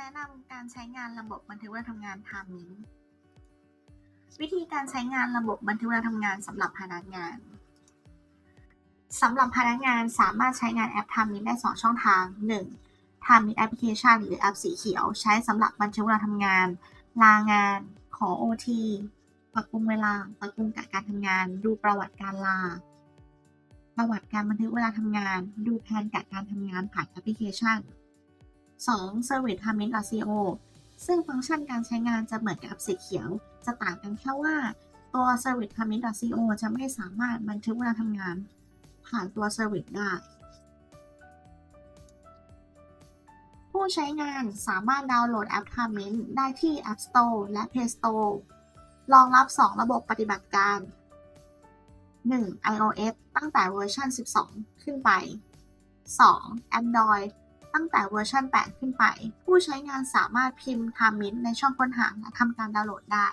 แนะนำการใช้งานระบบบันทึกเวลาทำงาน Timing วิธีการใช้งานระบบบันทึกเวลาทำงานสำหรับพนักงานสำหรับพนักงานสามารถใช้งานแอป Timing ได้ 2 ช่องทาง 1. Timing Application หรือแอปสีเขียว ใช้สำหรับบันทึกเวลาทำงาน ลางาน ขอ OT ปรับปรุงเวลา ปรับปรุงกะการทำงาน ดูประวัติการลา ประวัติการบันทึกเวลาทำงาน ดูแผนกะการทำงานผ่านแอปพลิเคชัน 2. Service Timing CO ซึ่งฟังก์ชันการใช้งานจะเหมือนกับแอปสีเขียว จะต่างกันแค่ว่าตัว Service Timing CO จะไม่สามารถบันทึกเวลาทำงาน ผ่านตัว Service ได้ ผู้ใช้งานสามารถดาวน์โหลดแอป Timing ได้ที่ App Store และ Play Store รองรับ 2 ระบบปฏิบัติการ 1. iOS ตั้งแต่เวอร์ชัน 12 ขึ้นไป 2. Android ตั้งแต่เวอร์ชัน8 ขึ้นไป ผู้ใช้งานสามารถพิมพ์ Timing ในช่องค้นหาและทำการดาวน์โหลดได้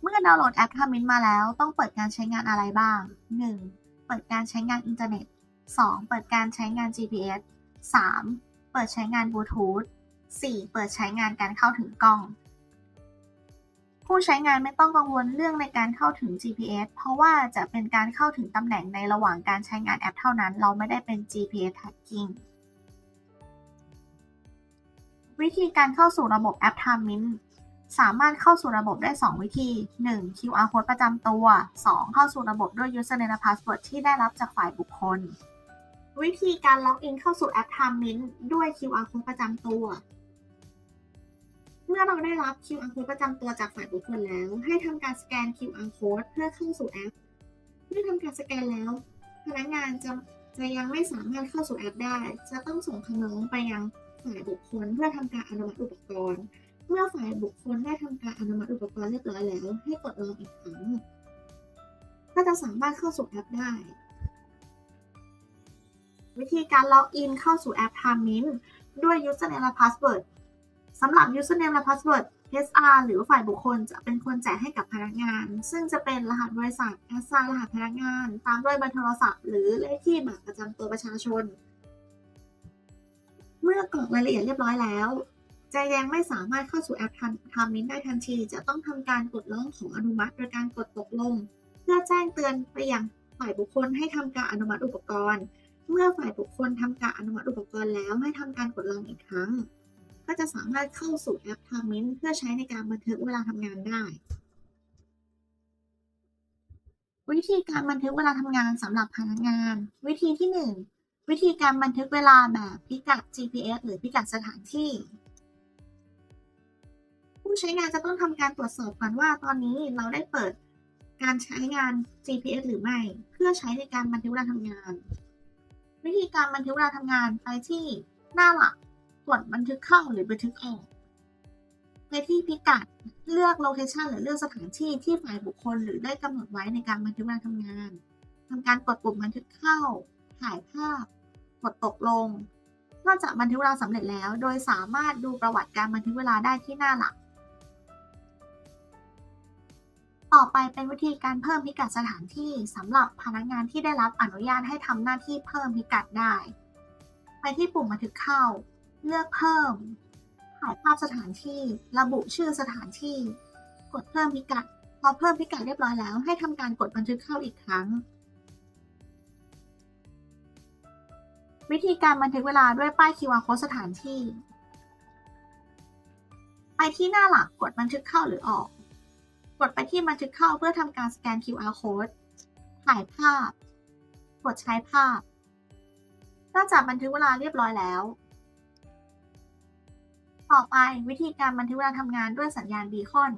เมื่อดาวน์โหลดแอป Timing มาแล้ว ต้องเปิดการใช้งานอะไรบ้าง 1. เปิดการใช้งานอินเทอร์เน็ต 2. เปิดการใช้งาน GPS 3. เปิดใช้งานบลูทูธ 4. เปิดใช้งานการเข้าถึงกล้อง ผู้ใช้งานไม่ต้องกังวลเรื่องในการเข้าถึง GPS เพราะว่าจะเป็นการเข้าถึงตำแหน่งในระหว่างการใช้งานแอปเท่านั้น เราไม่ได้เป็น GPS tracking วิธีการเข้าสู่ระบบแอป Timing สามารถเข้าสู่ระบบได้ 2 วิธี 1. QR code ประจำตัว 2. เข้าสู่ระบบด้วย username และ password ที่ได้รับจากฝ่ายบุคคล วิธีการล็อกอินเข้าสู่แอป Timing ด้วย QR code ประจำตัว เมื่อเราได้รับ QR code ประจำตัวจากฝ่ายบุคคลแล้ว ให้ทำการสแกน QR code เพื่อเข้าสู่แอป เมื่อทำการสแกนแล้ว พนักงานจะจะยังไม่สามารถเข้าสู่แอปได้ จะต้องส่งคำร้องไปยังฝ่ายบุคคลเพื่อทำการอนุมัติอุปกรณ์ เมื่อฝ่ายบุคคลได้ทำการอนุมัติอุปกรณ์เรียบร้อยแล้ว ให้กดลงอีกครั้งก็จะสามารถเข้าสู่แอปได้ วิธีการล็อกอินเข้าสู่แอป Timing ด้วย username และ password สำหรับ username และ password HR หรือฝ่ายบุคคลจะเป็นคนแจกให้กับพนักงาน ซึ่งจะเป็นรหัสบริษัทแอสซน์รหัสพนักงาน ตามด้วยเบอร์โทรศัพท์หรือเลขที่บัตรประจำตัวประชาชน เมื่อกรอกรายละเอียดเรียบร้อยแล้ว จะยังไม่สามารถเข้าสู่แอปทำมินได้ทันที จะต้องทำการกดร้องของอนุมัติโดยการกดตกลง เพื่อแจ้งเตือนไปยังฝ่ายบุคคลให้ทำการอนุมัติอุปกรณ์ เมื่อฝ่ายบุคคลทำการอนุมัติอุปกรณ์แล้วให้ทำการกดลองอีกครั้ง ก็จะสามารถเข้าสู่แอป Timing เพื่อใช้ในการบันทึกเวลาทำงานได้ วิธีการบันทึกเวลาทำงานสำหรับพนักงาน วิธีที่ 1 วิธีการบันทึกเวลาแบบพิกัด GPS หรือพิกัดสถานที่ ผู้ใช้งานจะต้องทำการตรวจสอบก่อนว่าตอนนี้เราได้เปิดการใช้งาน GPS หรือไม่ เพื่อใช้ในการบันทึกเวลาทำงาน วิธีการบันทึกเวลาทำงานไปที่หน้าหลัก กดบันทึกเข้าหรือบันทึกออกไปที่พิกัดเลือกโลเคชันหรือเลือกสถานที่ที่ฝ่ายบุคคลหรือได้กำหนดไว้ในการบันทึกเวลาทำงานทำการกดปุ่มบันทึกเข้า ถ่ายภาพ กดตกลงก็จะบันทึกเวลาสำเร็จแล้ว โดยสามารถดูประวัติการบันทึกเวลาได้ที่หน้าหลัก ต่อไปเป็นวิธีการเพิ่มพิกัดสถานที่สำหรับพนักงานที่ได้รับอนุญาตให้ทำหน้าที่เพิ่มพิกัดได้ ไปที่ปุ่มบันทึกเข้า เลือกเพิ่ม ถ่ายภาพสถานที่ ระบุชื่อสถานที่ กดเพิ่มพิกัด พอเพิ่มพิกัดเรียบร้อยแล้ว ให้ทำการกดบันทึกเข้าอีกครั้ง วิธีการบันทึกเวลาด้วยป้าย QR code สถานที่ ไปที่หน้าหลักกดบันทึกเข้าหรือออก กดไปที่บันทึกเข้าเพื่อทำการสแกน QR code ถ่ายภาพ กดใช้ภาพนอกจากบันทึกเวลาเรียบร้อยแล้ว ต่อไปวิธีการบันทึกเวลาทำงานด้วยสัญญาณบีคอน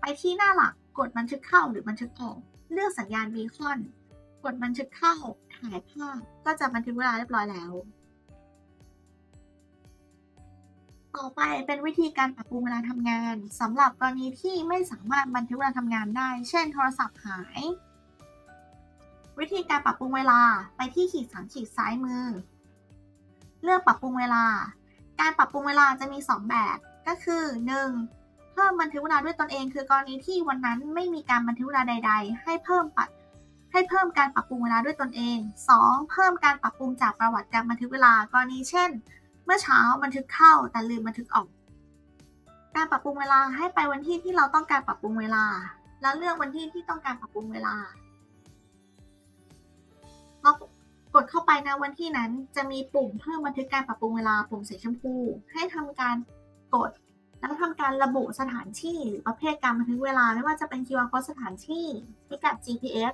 ไปที่หน้าหลักกดบันทึกเข้าหรือบันทึกออก เลือกสัญญาณบีคอน กดบันทึกเข้าถ่ายภาพก็จะบันทึกเวลาเรียบร้อยแล้ว ต่อไปเป็นวิธีการปรับปรุงเวลาทำงานสำหรับกรณีที่ไม่สามารถบันทึกเวลาทำงานได้ เช่น โทรศัพท์หาย วิธีการปรับปรุงเวลาไปที่ขีดสามขีดซ้ายมือ เลือกปรับปรุงเวลา การปรับปรุงเวลาจะมี 2 แบบ ก็คือ 1. เพิ่มบันทึกเวลาด้วยตนเอง คือกรณีที่วันนั้นไม่มีการบันทึกเวลาใด ๆ ให้เพิ่มปัดให้เพิ่มการปรับปรุงเวลาด้วยตนเอง 2. เพิ่มการปรับปรุงจากประวัติการบันทึกเวลากรณีเช่น เมื่อเช้าบันทึกเข้าแต่ลืมบันทึกออก การปรับปรุงเวลาให้ไปวันที่ที่เราต้องการปรับปรุงเวลา แล้วเลือกวันที่ที่ต้องการปรับปรุงเวลา กดเข้าไปนะวันที่นั้นจะมีปุ่มเพิ่มบันทึกการปรับปรุงเวลาปุ่มสีชมพู ให้ทำการกด แล้วทำการระบุสถานที่หรือประเภทการบันทึกเวลา ไม่ว่าจะเป็น QR code สถานที่พิกัด GPS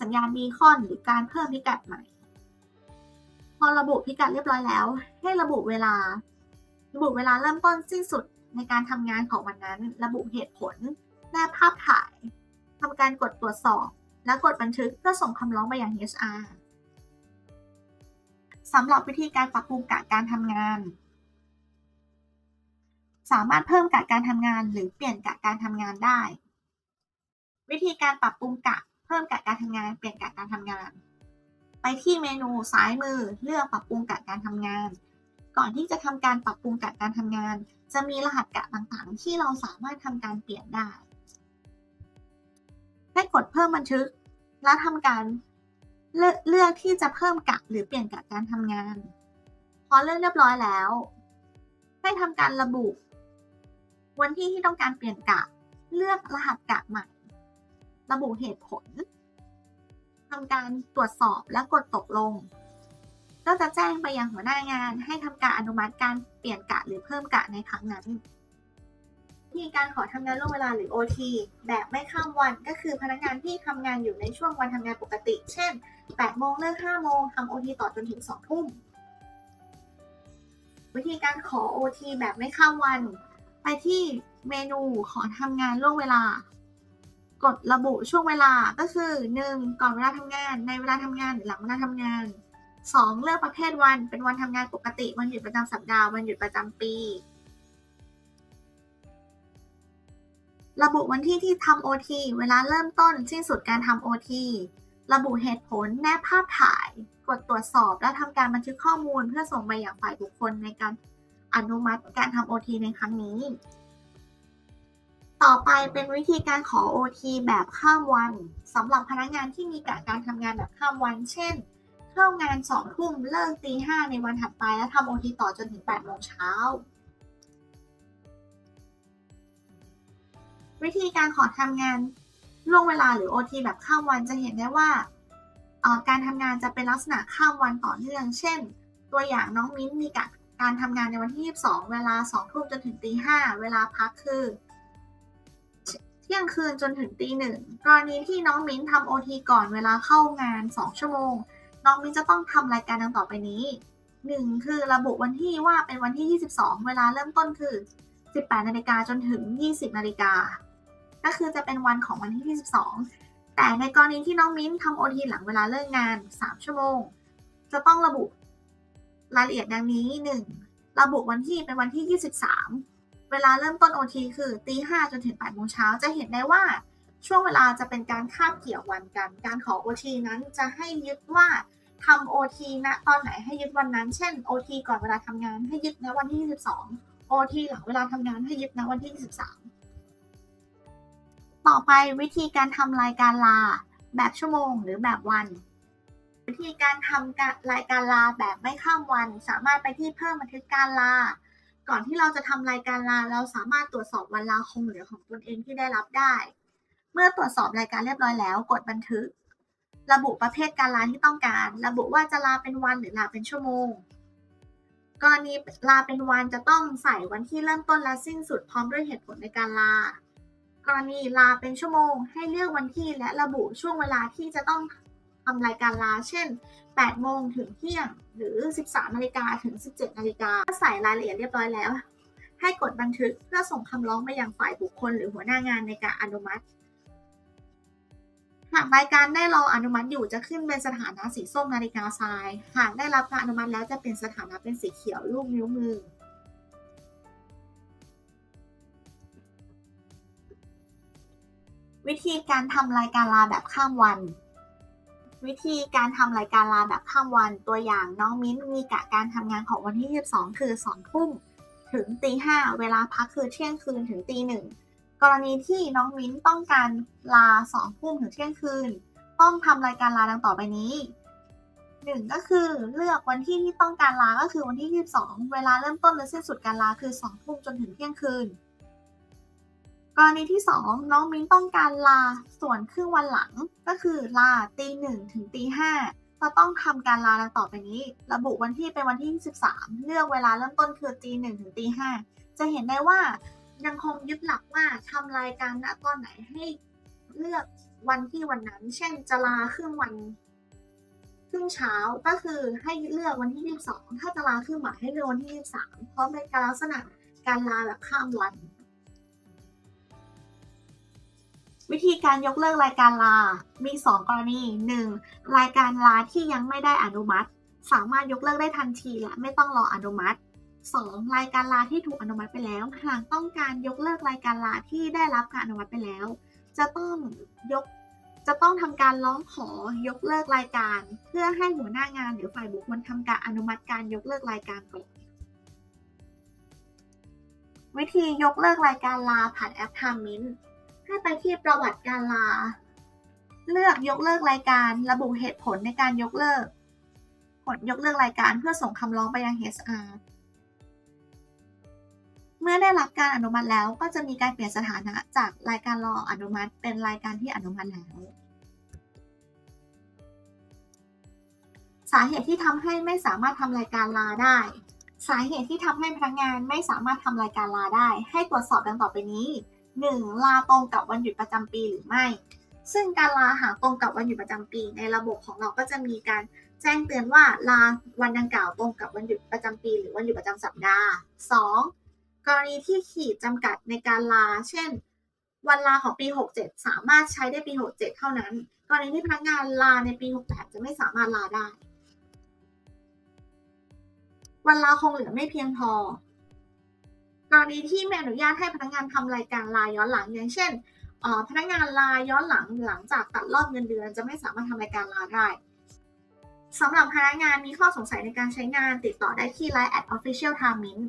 สัญญาณบีคอนหรือการเพิ่มพิกัดใหม่ พอระบุพิกัดเรียบร้อยแล้ว ให้ระบุเวลา ระบุเวลาเริ่มต้นสิ้นสุดในการทำงานของวันนั้น ระบุเหตุผลแนบภาพถ่ายทำการกดตรวจสอบ และกดบันทึกเพื่อส่งคำร้องไปยัง HR สำหรับวิธีการปรับปรุงกะการทำงาน สามารถเพิ่มกะการทำงานหรือเปลี่ยนกะการทำงานได้ วิธีการปรับปรุงกะ เพิ่มกะการทำงาน เปลี่ยนกะการทำงาน ไปที่เมนูซ้ายมือเลือกปรับปรุงกะการทำงาน ก่อนที่จะทำการปรับปรุงกะการทำงาน จะมีรหัสกะต่างๆ ที่เราสามารถทำการเปลี่ยนได้ให้กดเพิ่มบันทึกและทำการ เลือกเลือกที่จะเพิ่มกะหรือเปลี่ยนกะการทำงาน พอเลือกเรียบร้อยแล้ว ให้ทำการระบุ วันที่ที่ต้องการเปลี่ยนกะ เลือกรหัสกะใหม่ ระบุเหตุผลทำการตรวจสอบและกดตกลง ก็จะแจ้งไปยังหัวหน้างานให้ทำการอนุมัติการเปลี่ยนกะหรือเพิ่มกะในครั้งนั้น ที่การขอทำงานล่วงเวลาหรือ OT แบบไม่ข้ามวันก็คือพนักงานที่ทำงานอยู่ในช่วงวันทำงานปกติ เช่น 8 โมงเลิก 5 โมงทำ OT ต่อจนถึง 2 ทุ่ม วิธีการขอ OT แบบไม่ข้ามวัน ไปที่เมนูขอทำงานล่วงเวลา กดระบุช่วงเวลาก็คือ 1. ก่อนเวลาทำงาน ในเวลาทำงานหรือหลังเวลาทำงาน 2. เลือกประเภทวัน เป็นวันทำงานปกติ วันหยุดประจำสัปดาห์ วันหยุดประจำปี ระบุวันที่ที่ทำ OT เวลาเริ่มต้นสิ้นสุดการทำ OT ระบุเหตุผลแนบภาพถ่าย กดตรวจสอบและทำการบันทึกข้อมูลเพื่อส่งไปอยังฝ่ายบุคคลในการอนุมัติการทำ OT ในครั้งนี้ ต่อไปเป็นวิธีการขอ OT แบบข้ามวันสำหรับพนักงานที่มีกะการทำงานแบบข้ามวัน เช่นเข้างานสองทุ่มเลิกตีห้าในวันถัดไปและทำ OT ต่อจนถึง8โมงเช้า วิธีการขอทำงานล่วงเวลาหรือ OT แบบข้ามวันจะเห็นได้ว่าการทำงานจะเป็นลักษณะข้ามวันต่อเนื่อง เช่น ตัวอย่างน้องมิ้นมีการทำงานในวันที่ 22 เวลา 2 ทุ่มจนถึงตี 5 เวลาพักคือ เที่ยงคืนจนถึงตีหนึ่งกรณีที่น้องมิ้นทำโอทีก่อนเวลาเข้างาน 2 ชั่วโมง น้องมิ้นจะต้องทำรายการดังต่อไปนี้ 1. คือระบุวันที่ว่าเป็นวันที่ 22 เวลาเริ่มต้นคือ 18 นาฬิกาจนถึง 20 นาฬิกา ก็คือจะเป็นวันของวันที่ 22 แต่ในกรณีที่น้องมิ้นทำโอทีหลังเวลาเลิกงาน 3 ชั่วโมง จะต้องระบุรายละเอียดดังนี้ 1. ระบุวันที่เป็นวันที่ 23 เวลาเริ่มต้น OT คือตี5จนถึง8โมงเช้าจะเห็นได้ว่าช่วงเวลาจะเป็นการคาบเกี่ยววันกัน การขอ OT นั้นจะให้ยึดว่าทำ OT ณตอนไหนให้ยึดวันนั้น เช่น OT ก่อนเวลาทำงานให้ยึดณวันที่ 22 OT หลังเวลาทำงานให้ยึดณวันที่ 23 ต่อไปวิธีการทำรายการลา แบบชั่วโมงหรือแบบวัน วิธีการทำรายการลาแบบไม่ข้ามวัน สามารถไปที่เพิ่มบันทึกการลา ก่อนที่เราจะทำรายการลา เราสามารถตรวจสอบวันลาคงเหลือของตนเองที่ได้รับได้ เมื่อตรวจสอบรายการเรียบร้อยแล้ว กดบันทึก ระบุประเภทการลาที่ต้องการ ระบุว่าจะลาเป็นวันหรือลาเป็นชั่วโมงกรณีลาเป็นวันจะต้องใส่วันที่เริ่มต้นและสิ้นสุดพร้อมด้วยเหตุผลในการลา กรณีลาเป็นชั่วโมง ให้เลือกวันที่และระบุช่วงเวลาที่จะต้องทำรายการลา เช่น 8 โมงถึงเที่ยง หรือ 13นาฬิกาถึง 17นาฬิกาใส่รายละเอียดเรียบร้อยแล้ว ให้กดบันทึกเพื่อส่งคำร้องไปยังฝ่ายบุคคล หรือหัวหน้างานในการอนุมัติ หากรายการได้รออนุมัติอยู่จะขึ้นเป็นสถานะสีส้มนาฬิกาทราย หากได้รับการอนุมัติแล้วจะเป็นสถานะเป็นสีเขียวรูปนิ้วมือ วิธีการทำรายการลาแบบข้ามวัน วิธีการทำรายการลาแบบข้ามวัน ตัวอย่างน้องมิ้นมีกะการทำงานของวันที่ 22 คือ2ทุ่มถึงตี5เวลาพักคือเที่ยงคืนถึงตีหนึ่งกรณีที่น้องมิ้นต้องการลา2ทุ่มถึงเที่ยงคืน ต้องทำรายการลาดังต่อไปนี้หนึ่งก็คือเลือกวันที่ที่ต้องการลาก็คือวันที่ 22 เวลาเริ่มต้นและสิ้นสุดการลาคือ2ทุ่มจนถึงเที่ยงคืน กรณีที่ 2 น้องมิ้นต้องการลาส่วนครึ่งวันหลัง ก็คือลาตีหนึ่งถึงตีห้าจะต้องทำการลาต่อไปนี้ ระบุวันที่เป็นวันที่23เลือกเวลาเริ่มต้นคือตีหนึ่งถึงตีห้าจะเห็นได้ว่ายังคงยึดหลักว่าทำรายการณตอนไหนให้เลือกวันที่วันนั้น เช่นจะลาครึ่งวันครึ่งเช้าก็คือให้เลือกวันที่ 22 ถ้าจะลาครึ่งบ่ายให้เลือกวันที่ 23 เพราะเป็นการลักษณะการลาแบบข้ามวัน วิธีการยกเลิกรายการลา มี 2 กรณี 1. รายการลาที่ยังไม่ได้อนุมัติ สามารถยกเลิกได้ทันทีและไม่ต้องรออนุมัติ 2. รายการลาที่ถูกอนุมัติไปแล้ว หากต้องการยกเลิกรายการลาที่ได้รับการอนุมัติไปแล้ว จะต้องยกจะต้องทำการร้องขอยกเลิกรายการ เพื่อให้หัวหน้างานหรือฝ่ายบุคคลทำการอนุมัติการยกเลิกรายการก่อนวิธียกเลิกรายการลาผ่านแอป Time Mint ให้ไปที่ประวัติการลา เลือกยกเลิกรายการระบุเหตุผลในการยกเลิก ผลยกเลิกรายการเพื่อส่งคำร้องไปยัง HR เมื่อได้รับการอนุมัติแล้วก็จะมีการเปลี่ยนสถานะจากรายการรออนุมัติ เป็นรายการที่อนุมัติแล้ว สาเหตุที่ทำให้ไม่สามารถทำรายการลาได้ สาเหตุที่ทำให้พนักงานไม่สามารถทำรายการลาได้ ให้ตรวจสอบดังต่อไปนี้ 1. ลาตรงกับวันหยุดประจำปีหรือไม่ ซึ่งการลาหากตรงกับวันหยุดประจำปี ในระบบของเราก็จะมีการแจ้งเตือนว่าลาวันดังกล่าวตรงกับวันหยุดประจำปี หรือวันหยุดประจำสัปดาห์ 2. กรณีที่ขีดจำกัดในการลา เช่น วันลาของปี 67 สามารถใช้ได้ปี 67 เท่านั้น กรณีที่พนักงานลาในปี 68 จะไม่สามารถลาได้ วันลาคงเหลือไม่เพียงพอ กรณีที่ไม่อนุญาตให้พนักงานทำรายการลายย้อนหลัง อย่างเช่นพนักงานลาย้อนหลังหลังจากตัดรอบเงินเดือน จะไม่สามารถทำรายการลาได้สำหรับพนักงานมีข้อสงสัยในการใช้งานติดต่อได้ที่ Line at official time mint